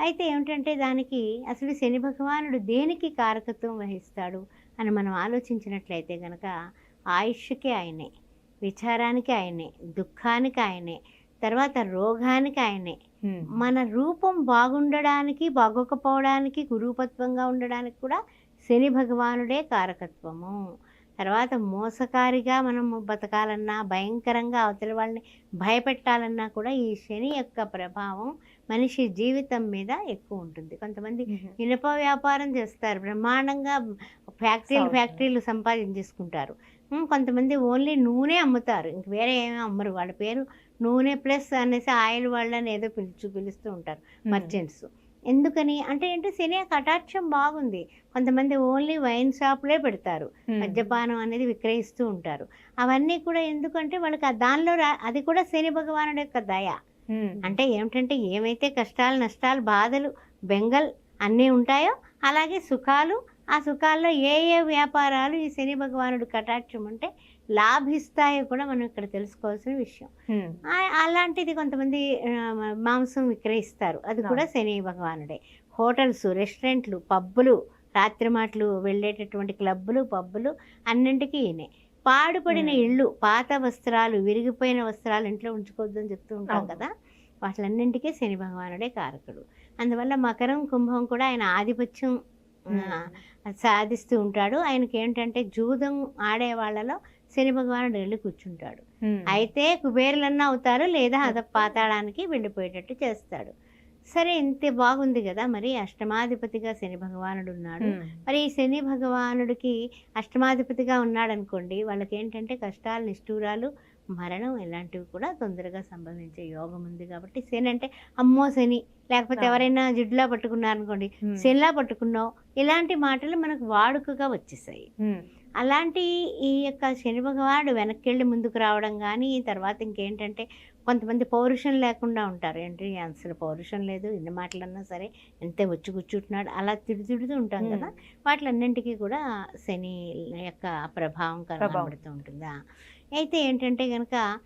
అయితే ఏమిటంటే దానికి అసలు శని భగవానుడు దేనికి కారకత్వం వహిస్తాడు అని మనం ఆలోచించినట్లయితే కనుక ఆయుష్కి ఆయనే విచారానికి ఆయనే దుఃఖానికి ఆయనే తర్వాత రోగానికి ఆయనే. మన రూపం బాగుండడానికి బాగోకపోవడానికి కురూపత్వంగా ఉండడానికి కూడా శని భగవానుడే కారకత్వము. తర్వాత మోసకారిగా మనం బతకాలన్నా భయంకరంగా అవతలి వాళ్ళని భయపెట్టాలన్నా కూడా ఈ శని యొక్క ప్రభావం మనిషి జీవితం మీద ఎక్కువ ఉంటుంది. కొంతమంది ఇనుప వ్యాపారం చేస్తారు. బ్రహ్మాండంగా ఫ్యాక్టరీలు. ఫ్యాక్టరీలు సంపాదించేసుకుంటారు. కొంతమంది ఓన్లీ నూనె అమ్ముతారు. ఇంక వేరే ఏమీ అమ్మరు. వాళ్ళ పేరు నూనె ప్లస్ అనేసి ఆయిల్ వాళ్ళని ఏదో పిలుచు పిలుస్తూ ఉంటారు మర్చెంట్స్. ఎందుకని అంటే ఏంటో? శని కటాక్షం బాగుంది. కొంతమంది ఓన్లీ వైన్ షాప్లే పెడతారు. మద్యపానం అనేది విక్రయిస్తూ ఉంటారు. అవన్నీ కూడా ఎందుకంటే వాళ్ళకి దానిలో రా అది కూడా శని భగవానుడి యొక్క దయ. అంటే ఏమిటంటే ఏమైతే కష్టాలు నష్టాలు బాధలు బెంగల్ అన్నీ ఉంటాయో అలాగే సుఖాలు ఆ సుఖాల్లో ఏ ఏ వ్యాపారాలు ఈ శని భగవానుడు కటాక్షం అంటే లాభిస్తాయో కూడా మనం ఇక్కడ తెలుసుకోవాల్సిన విషయం. అలాంటిది కొంతమంది మాంసం విక్రయిస్తారు. అది కూడా శని భగవానుడే. హోటల్స్ రెస్టారెంట్లు పబ్బులు రాత్రి మాటలు వెళ్ళేటటువంటి క్లబ్బులు పబ్బులు అన్నింటికీ ఈయనే. పాడుపడిన. ఇళ్ళు పాత వస్త్రాలు విరిగిపోయిన వస్త్రాలు ఇంట్లో ఉంచుకోవద్దని చెప్తూ ఉంటాం. కదా వాటిలన్నింటికీ శని భగవానుడే కారకుడు. అందువల్ల మకరం కుంభం కూడా ఆయన ఆధిపత్యం ఆ, సాధిస్తూ ఉంటాడు. ఆయనకి ఏంటంటే జూదం ఆడే వాళ్ళలో శని భగవానుడు వెళ్ళి కూర్చుంటాడు. అయితే కుబేరులన్నా అవుతారు లేదా అద పాతాళానికి వెళ్ళిపోయేటట్టు చేస్తాడు. సరే ఇంతే బాగుంది కదా మరి. అష్టమాధిపతిగా శని భగవానుడు ఉన్నాడు మరి ఈ శని భగవానుడికి అష్టమాధిపతిగా ఉన్నాడు అనుకోండి వాళ్ళకి ఏంటంటే కష్టాలు నిష్ఠూరాలు మరణం ఇలాంటివి కూడా తొందరగా సంభవించే యోగం ఉంది కాబట్టి శని అంటే అమ్మో శని. లేకపోతే. ఎవరైనా జిడ్లా పట్టుకున్నారనుకోండి శనిలా పట్టుకున్నావు. ఇలాంటి మాటలు మనకు వాడుకగా వచ్చేసాయి. అలాంటి ఈ యొక్క శని భగవానుడు వెనక్కి వెళ్ళి ముందుకు రావడం కానీ తర్వాత ఇంకేంటంటే కొంతమంది పౌరుషం లేకుండా ఉంటారు ఏంటి అసలు పౌరుషం లేదు. ఎన్ని మాటలన్నా సరే ఎంతే వచ్చి కూర్చుంటున్నాడు అలా తిడు తిడుతూ ఉంటాం కదా. వాటిలన్నింటికీ కూడా శని యొక్క ప్రభావం కనబడుతూ ఉంటుందా? అయితే ఏంటంటే కనుక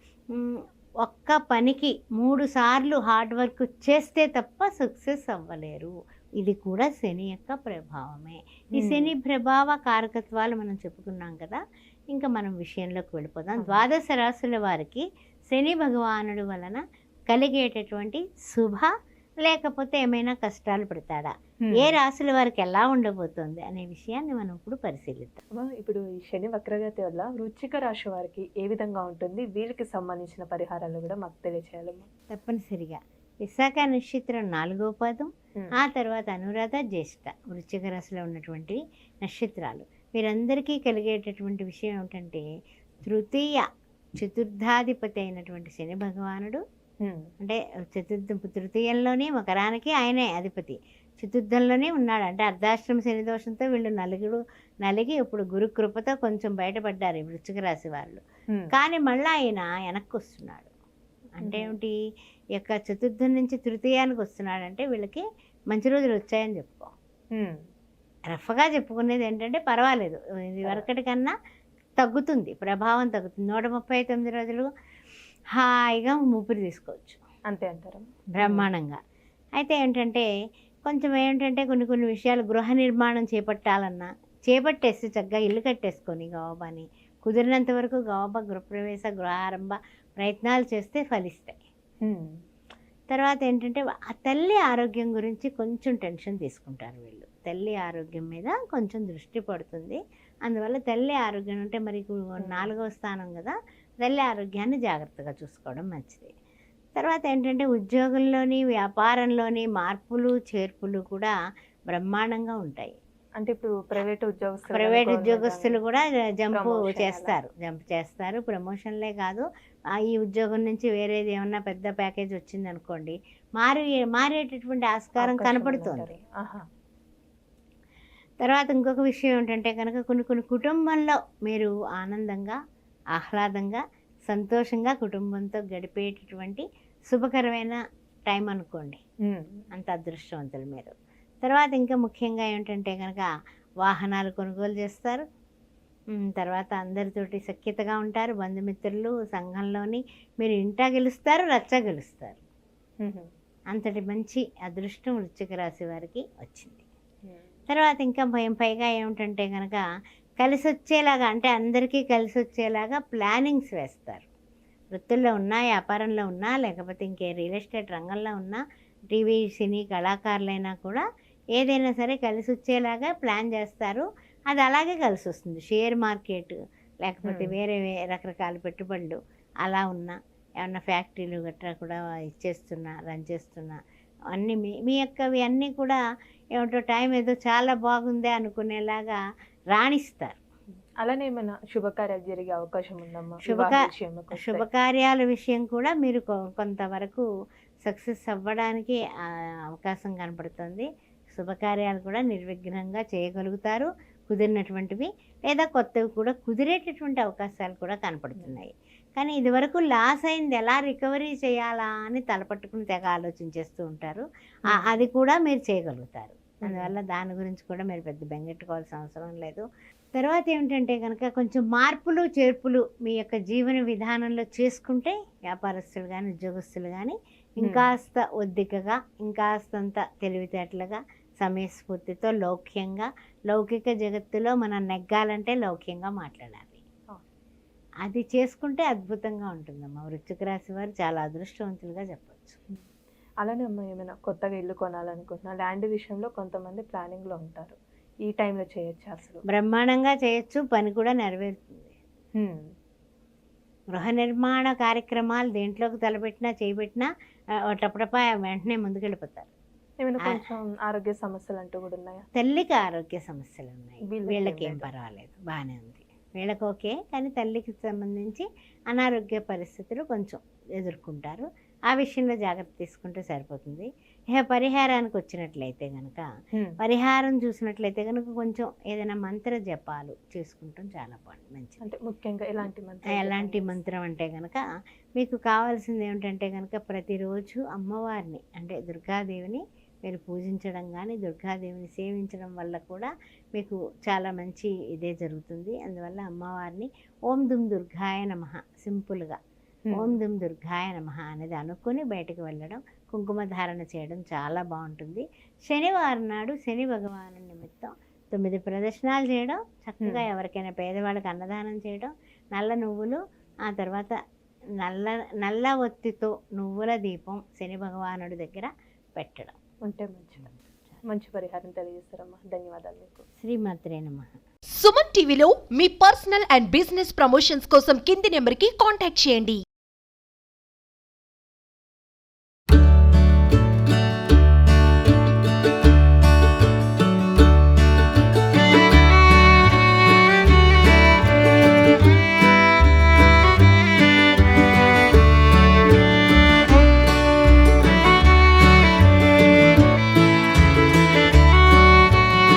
ఒక్క పనికి మూడు సార్లు హార్డ్ వర్క్ చేస్తే తప్ప సక్సెస్ అవ్వలేరు. ఇది కూడా శని యొక్క ప్రభావమే. ఈ. శని ప్రభావ కారకత్వాలు మనం చెప్పుకున్నాం కదా. ఇంకా మనం విషయంలోకి వెళ్ళిపోదాం. ద్వాదశ రాశుల వారికి శని భగవానుడు వలన కలిగేటటువంటి శుభ లేకపోతే ఏమైనా కష్టాలు పెడతాడా? ఏ రాశుల వారికి ఎలా ఉండబోతోంది అనే విషయాన్ని మనం ఇప్పుడు పరిశీలిద్దాం. ఇప్పుడు ఈ శని వక్రగతి వల్ల వృచ్చిక రాశి వారికి ఏ విధంగా ఉంటుంది? వీళ్ళకి సంబంధించిన పరిహారాలు కూడా మాకు తెలియచేయాలమ్మా. తప్పనిసరిగా. విశాఖ నక్షత్రం నాలుగో పదం. ఆ తర్వాత అనురాధ జ్యేష్ఠ వృశ్చిక రాశిలో ఉన్నటువంటి నక్షత్రాలు. వీరందరికీ కలిగేటటువంటి విషయం ఏమిటంటే తృతీయ చతుర్థాధిపతి అయినటువంటి శని భగవానుడు అంటే చతుర్థ తృతీయంలోనే మకరానికి ఆయనే అధిపతి. చతుర్థంలోనే ఉన్నాడు. అంటే అర్ధాశ్రమ శని దోషంతో వీళ్ళు నలుగురు నలిగి ఇప్పుడు గురు కృపతో కొంచెం బయటపడ్డారు ఈ వృశ్చిక రాశి వాళ్ళు. కానీ మళ్ళీ ఆయన వెనక్కి వస్తున్నాడు. అంటే. ఏమిటి? యొక్క చతుర్థం నుంచి తృతీయానికి వస్తున్నాడంటే వీళ్ళకి మంచి రోజులు వచ్చాయని చెప్పుకో. రఫ్గా చెప్పుకునేది ఏంటంటే పర్వాలేదు. ఇది వరకటి కన్నా తగ్గుతుంది ప్రభావం తగ్గుతుంది. నూట ముప్పై తొమ్మిది రోజులు హాయిగా ఊపిరి తీసుకోవచ్చు. అంతే అంటారా. బ్రహ్మాండంగా. అయితే ఏంటంటే కొంచెం ఏంటంటే కొన్ని కొన్ని విషయాలు గృహ నిర్మాణం చేపట్టాలన్నా చేపట్టేసి చక్కగా ఇల్లు కట్టేసుకొని గవాబాని కుదిరినంత వరకు గవాబా గృహప్రవేశ గృహారంభ ప్రయత్నాలు చేస్తే ఫలిస్తాయి. తర్వాత ఏంటంటే ఆ తల్లి ఆరోగ్యం గురించి కొంచెం టెన్షన్ తీసుకుంటారు వీళ్ళు. తల్లి ఆరోగ్యం మీద కొంచెం దృష్టి పడుతుంది. అందువల్ల తల్లి ఆరోగ్యం అంటే మరి నాలుగవ స్థానం కదా తల్లి ఆరోగ్యాన్ని జాగ్రత్తగా చూసుకోవడం మంచిది. తర్వాత ఏంటంటే ఉద్యోగంలోని వ్యాపారంలోని మార్పులు చేర్పులు కూడా బ్రహ్మాండంగా ఉంటాయి. అంటే ఇప్పుడు ప్రైవేట్ ఉద్యోగస్తులు ప్రైవేట్ ఉద్యోగస్తులు కూడా జంప్ చేస్తారు జంప్ చేస్తారు. ప్రమోషన్లే కాదు. ఈ ఉద్యోగం నుంచి వేరేది ఏమన్నా పెద్ద ప్యాకేజ్ వచ్చింది అనుకోండి మారి మారేటటువంటి ఆస్కారం కనపడుతుంది. తర్వాత ఇంకొక విషయం ఏంటంటే కనుక కొన్ని కొన్ని కుటుంబంలో మీరు ఆనందంగా ఆహ్లాదంగా సంతోషంగా కుటుంబంతో గడిపేటటువంటి శుభకరమైన టైం అనుకోండి. అంత అదృష్టవంతులు మీరు తర్వాత ఇంకా ముఖ్యంగా ఏంటంటే కనుక వాహనాలు కొనుగోలు చేస్తారు తర్వాత అందరితోటి సఖ్యతగా ఉంటారు బంధుమిత్రులు సంఘంలోని మీరు ఇంటా గెలుస్తారు రచ్చ గెలుస్తారు. అంతటి మంచి అదృష్టం వృశ్చిక రాశి వారికి వచ్చింది. తర్వాత ఇంకా భయం పైగా ఏమిటంటే కనుక కలిసి వచ్చేలాగా అంటే అందరికీ కలిసి వచ్చేలాగా ప్లానింగ్స్ వేస్తారు. వృత్తుల్లో ఉన్నా వ్యాపారంలో ఉన్నా లేకపోతే ఇంకే రియల్ ఎస్టేట్ రంగంలో ఉన్నా టీవీ సినీ కళాకారులైనా కూడా ఏదైనా సరే కలిసి వచ్చేలాగా ప్లాన్ చేస్తారు. అది అలాగే కలిసి వస్తుంది షేర్ మార్కెట్ లేకపోతే. వేరే రకరకాల పెట్టుబడులు అలా ఉన్నా ఏమన్నా ఫ్యాక్టరీలు గట్రా కూడా ఇచ్చేస్తున్నా రన్ చేస్తున్నా అన్నీ మీ మీ యొక్కవి అన్నీ కూడా ఏమిటో టైం ఏదో చాలా బాగుందే అనుకునేలాగా రాణిస్తారు. అలానే ఏమైనా శుభకార్యాలు జరిగే అవకాశం ఉందమ్మా? శుభకా- వివాహ విషయంలోకి వస్తే. శుభకార్యాల విషయం కూడా మీరు కొంతవరకు సక్సెస్ అవ్వడానికి అవకాశం కనపడుతుంది. శుభకార్యాలు కూడా నిర్విఘ్నంగా చేయగలుగుతారు. కుదిరినటువంటివి లేదా కొత్తవి కూడా కుదిరేటటువంటి అవకాశాలు కూడా కనపడుతున్నాయి. కానీ ఇదివరకు లాస్ అయింది ఎలా రికవరీ చేయాలా అని తలపట్టుకుని తెగ ఆలోచించేస్తూ ఉంటారు. అది కూడా మీరు చేయగలుగుతారు. అందువల్ల దాని గురించి కూడా మీరు పెద్ద బెంగెట్టుకోవాల్సిన అవసరం లేదు. తర్వాత ఏమిటంటే కనుక కొంచెం మార్పులు చేర్పులు మీ యొక్క జీవన విధానంలో చేసుకుంటే వ్యాపారస్తులు కానీ ఉద్యోగస్తులు కానీ ఇంకాస్త ఒద్దికగా ఇంకాస్తంత తెలివితేటలుగా సమయస్ఫూర్తితో లౌక్యంగా లౌకిక జగత్తులో మనం నెగ్గాలంటే లౌక్యంగా మాట్లాడాలి. అది చేసుకుంటే అద్భుతంగా ఉంటుందమ్మా. వృశ్చిక రాశి వారు చాలా అదృష్టవంతులుగా చెప్పచ్చు. అలానే అమ్మా ఏమైనా కొత్తగా ఇల్లు కొనాలనుకుంటున్నా ల్యాండ్ విషయంలో కొంతమంది ప్లానింగ్లో ఉంటారు. ఈ టైంలో చేయొచ్చు అసలు? బ్రహ్మాండంగా చేయొచ్చు పని కూడా నెరవేరుతుంది. గృహ నిర్మాణ కార్యక్రమాలు దేంట్లోకి తలపెట్టినా చేయబెట్టినా ఆ, టపటపా వెంటనే ముందుకెళ్ళిపోతారు. ఏమైనా కొంచెం ఆరోగ్య సమస్యలు అంటూ కూడా ఉన్నాయా? తల్లికి ఆరోగ్య సమస్యలు ఉన్నాయి వీళ్ళకి ఏం ఏం లేదు. పర్వాలేదు. బాగానే ఉంది. వీళ్ళకి ఓకే కానీ తల్లికి సంబంధించి అనారోగ్య పరిస్థితులు కొంచెం ఎదుర్కొంటారు. ఆ విషయంలో జాగ్రత్త తీసుకుంటే సరిపోతుంది. ఇక పరిహారానికి వచ్చినట్లయితే కనుక. పరిహారం చూసినట్లయితే కనుక కొంచెం ఏదైనా మంత్ర జపాలు చేసుకుంటాం చాలా బాగుంది మంచిది. అంటే ముఖ్యంగా ఎలాంటి మంత్రాలు ఎలాంటి? మంత్రం అంటే కనుక మీకు కావాల్సింది ఏమిటంటే కనుక ప్రతిరోజు అమ్మవారిని అంటే దుర్గాదేవిని మీరు పూజించడం కానీ దుర్గాదేవిని సేవించడం వల్ల కూడా మీకు చాలా మంచి ఇదే జరుగుతుంది అందువల్ల అమ్మవారిని ఓం దుమ్ దుర్గాయ నమ సింపుల్గా. ఓం దుమ్ దుర్గాయ నమ అనేది అనుకొని బయటకు వెళ్ళడం కుంకుమ ధారణ చేయడం చాలా బాగుంటుంది శనివారం నాడు శని భగవాను నిమిత్తం తొమ్మిది ప్రదర్శనాలు చేయడం చక్కగా. ఎవరికైనా పేదవాళ్ళకి అన్నదానం చేయడం నల్ల నువ్వులు ఆ తర్వాత నల్ల నల్ల ఒత్తితో నువ్వుల దీపం శని భగవానుడి దగ్గర పెట్టడం ఉంటే మంచిది. మంచి పరిహారం తెలియజేస్తారమ్మా. ధన్యవాదాలు మీకు. శ్రీమాత్రే నమః. సుమన్ టీవీలో మీ పర్సనల్ అండ్ బిజినెస్ ప్రమోషన్స్ కోసం కింది నెంబర్కి కాంటాక్ట్ చేయండి.